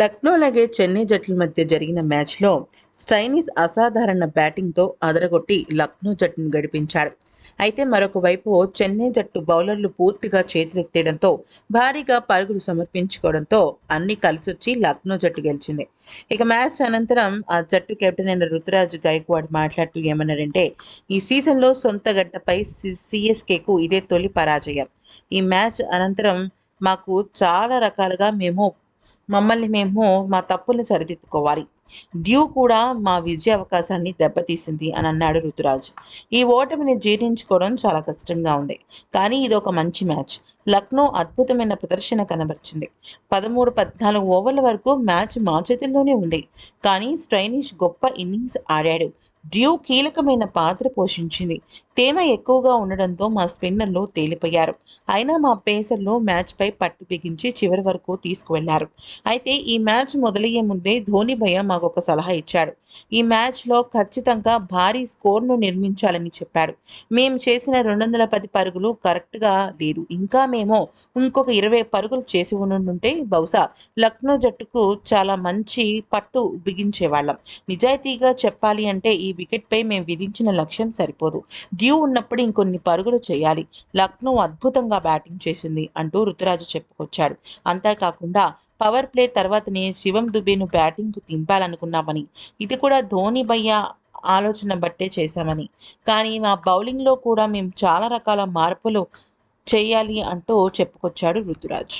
లక్నో అలాగే చెన్నై జట్ల మధ్య జరిగిన మ్యాచ్లో స్టైనీస్ అసాధారణ బ్యాటింగ్తో అదరగొట్టి లక్నో జట్టును గడిపించాడు. అయితే మరొక వైపు చెన్నై జట్టు బౌలర్లు పూర్తిగా చేతులెత్తేయడంతో భారీగా పరుగులు సమర్పించుకోవడంతో అన్ని కలిసొచ్చి లక్నో జట్టు గెలిచింది. ఇక మ్యాచ్ అనంతరం ఆ జట్టు కెప్టెన్ అయిన రుతురాజ్ గైక్వాడ్ మాట్లాడుతూ ఏమన్నారంటే ఈ సీజన్లో సొంత గడ్డపై సిఎస్కేకు ఇదే తొలి పరాజయం. ఈ మ్యాచ్ అనంతరం మాకు చాలా రకాలుగా మేము మమ్మల్ని మేము మా తప్పుల్ని సరిదిద్దుకోవాలి. డ్యూ కూడా మా విజయ అవకాశాన్ని దెబ్బతీసింది అని అన్నాడు రుతురాజ్ ఈ ఓటమిని జీర్ణించుకోవడం చాలా కష్టంగా ఉంది. కానీ ఇది ఒక మంచి మ్యాచ్. లక్నో అద్భుతమైన ప్రదర్శన కనబరిచింది. పదమూడు పద్నాలుగు ఓవర్ల వరకు మ్యాచ్ మా చేతుల్లోనే ఉంది. కానీ స్ట్రైనిష్ గొప్ప ఇన్నింగ్స్ ఆడాడు. డ్యూ కీలకమైన పాత్ర పోషించింది. తేమ ఎక్కువగా ఉండడంతో మా స్పిన్నర్లు తేలిపోయారు. అయినా మా పేసర్లు మ్యాచ్పై పట్టు బిగించి చివరి వరకు తీసుకువెళ్ళారు. అయితే ఈ మ్యాచ్ మొదలయ్యే ముందే ధోని భయ్య మాకు ఒక సలహా ఇచ్చాడు. ఈ మ్యాచ్లో ఖచ్చితంగా భారీ స్కోర్ను నిర్మించాలని చెప్పాడు. మేము చేసిన రెండు వందల పది పరుగులు కరెక్ట్గా లేదు. ఇంకా మేము ఇంకొక ఇరవై పరుగులు చేసి ఉండుంటే బహుశా లక్నో జట్టుకు చాలా మంచి పట్టు బిగించేవాళ్ళం. నిజాయితీగా చెప్పాలి అంటే ఈ వికెట్పై మేము విధించిన లక్ష్యం సరిపోదు. డ్యూ ఉన్నప్పుడు ఇంకొన్ని పరుగులు చేయాలి. లక్నో అద్భుతంగా బ్యాటింగ్ చేసింది అంటూ రుతురాజు చెప్పుకొచ్చాడు. అంతేకాకుండా పవర్ ప్లే తర్వాతనే శివం దుబేను బ్యాటింగ్కు దింపాలనుకున్నామని. ఇది కూడా ధోని భయ్య ఆలోచన బట్టే చేశామని. కానీ మా బౌలింగ్లో కూడా మేము చాలా రకాల మార్పులు చేయాలి అంటూ చెప్పుకొచ్చాడు రుతురాజ్